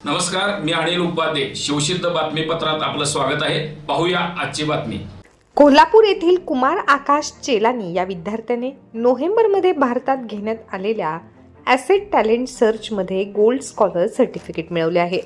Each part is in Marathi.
नमस्कार मी अनिल उपाध्ये. शिवसिद्ध बातमीपत्रात आपलं स्वागत आहे. पाहूया आजची बातमी. कोल्हापूर येथील कुमार आकाश चेलानी या विद्यार्थ्याने नोव्हेंबरमध्ये भारतात घेण्यात आलेल्या ॲसेट टॅलेंट सर्चमध्ये गोल्ड स्कॉलर सर्टिफिकेट मिळवले आहे.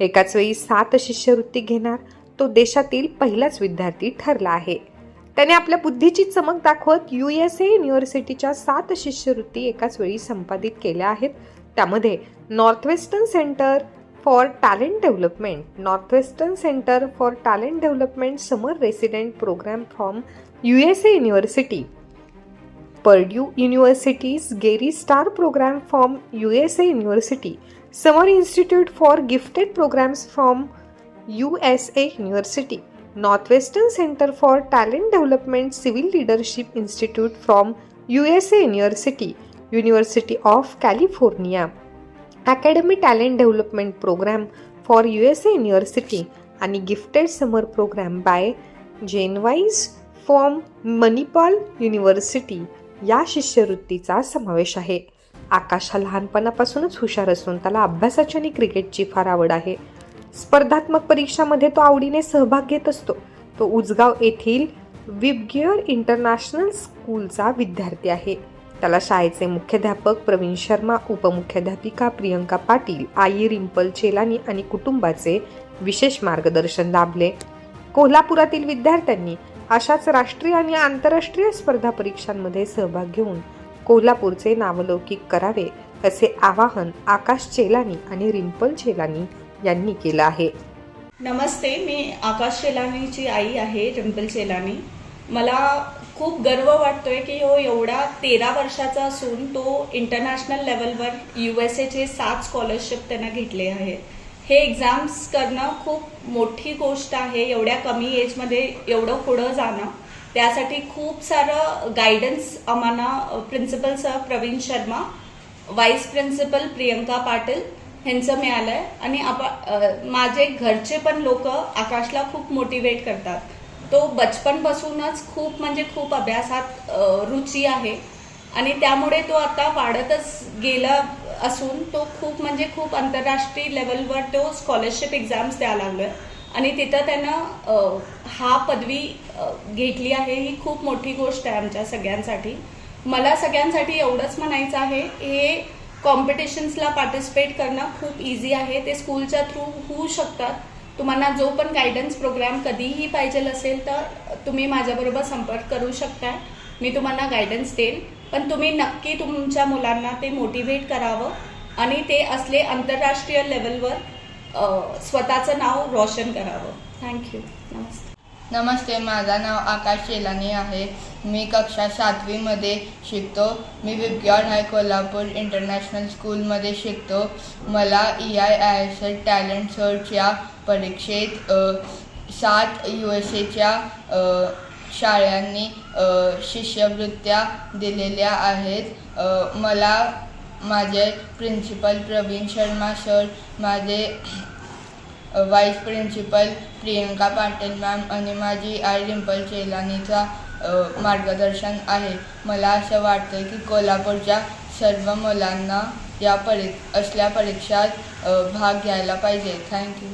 एकाच वेळी सात शिष्यवृत्ती घेणार तो देशातील पहिलाच विद्यार्थी ठरला आहे. त्याने आपल्या बुद्धीची चमक दाखवत यू एस ए युनिव्हर्सिटीच्या सात शिष्यवृत्ती एकाच वेळी संपादित केल्या आहेत. त्यामध्ये Northwestern Center for Talent Development Northwestern Center for Talent Development summer resident program from U S A university Purdue universities GERI star program from U S A university summer institute for gifted programs from U S A university Northwestern Center for Talent Development civil leadership institute from U S A university university of California academy talent development program for U S A university आणि gifted summer program by GenWise from Manipal university या शिष्यवृत्तीचा समावेश आहे. आकाश हा लहानपणापासूनच हुशार असून त्याला अभ्यासाची आणि क्रिकेटची फार आवड आहे. स्पर्धात्मक परीक्षामध्ये तो आवडीने सहभाग घेत असतो. तो उजगाव येथील विबगिअर इंटरनॅशनल स्कूलचा विद्यार्थी आहे. त्याला शाळेचे मुख्याध्यापक प्रवीण शर्मा उपमुख्याध्यापिका प्रियंका पाटील आई रिंपल चेलानी आणि कुटुंबाचे विशेष मार्गदर्शन लाभले. कोल्हापुरातील विद्यार्थ्यांनी अशाच राष्ट्रीय आणि आंतरराष्ट्रीय स्पर्धा परीक्षांमध्ये सहभाग घेऊन कोल्हापूरचे नावलौकिक करावे असे आवाहन आकाश चेलानी आणि रिंपल चेलानी यांनी केलं आहे. नमस्ते मी आकाश शेलानीची आई आहे रिम्पल शेलानी. मला खूप गर्व वाटतोय की हो एवढा तेरा वर्षाचा असून तो इंटरनॅशनल लेवलवर यू एस एचे सात स्कॉलरशिप त्यांना घेतले आहे हे एक्झाम्स करणं खूप मोठी गोष्ट आहे एवढ्या कमी एजमध्ये एवढं पुढं जाणं. त्यासाठी खूप सारं गायडन्स आम्हाला principal sir Praveen Sharma vice principal Priyanka Patil ह्यांचं मिळालं आहे आणि आपा माझे घरचे पण लोक आकाशला खूप मोटिवेट करतात. तो बचपनपासूनच खूप म्हणजे खूप अभ्यासात रुची आहे. आणि त्यामुळे तो आता वाढतच गेला असून तो खूप म्हणजे खूप आंतरराष्ट्रीय लेवलवर तो स्कॉलरशिप एक्झाम्स द्यायला लागलोय. आणि तिथं त्यानं हा पदवी घेतली आहे. ही खूप मोठी गोष्ट आहे आमच्या सगळ्यांसाठी. मला सगळ्यांसाठी एवढंच म्हणायचं आहे हे कॉम्पिटिशन्सला पार्टिसिपेट करणं खूप इझी आहे. ते स्कूलच्या थ्रू होऊ शकतात. तुम्हाला जो पण गायडन्स प्रोग्राम कधीही पाहिजे असेल तर तुम्ही माझ्याबरोबर संपर्क करू शकता. मी तुम्हाला गायडन्स देईन. पण तुम्ही नक्की तुमच्या मुलांना ते मोटिवेट करावं आणि ते असले आंतरराष्ट्रीय लेवलवर स्वतःचं नाव रोशन करावं. थँक्यू नमस्ते नमस्ते माझं नाव आकाश शेलानी आहे. मी कक्षा सातवीमध्ये शिकतो. मी विबग्यॉड हाय कोल्हापूर इंटरनॅशनल स्कूलमध्ये शिकतो. मला E I I S L talent सर्चच्या परीक्षेत सात यू एस एच्या शाळांनी शिष्यवृत्त्या दिलेल्या आहेत. मला माझे प्रिन्सिपल प्रवीण शर्मा सर माझे vice principal Priyanka Patil ma'am आणि माझी आई डिंपल चेलानीचा मार्गदर्शन आहे. मला असं वाटतं की कोल्हापूरच्या सर्व मुलांना या परी असल्या परीक्षात भाग घ्यायला पाहिजे. थँक्यू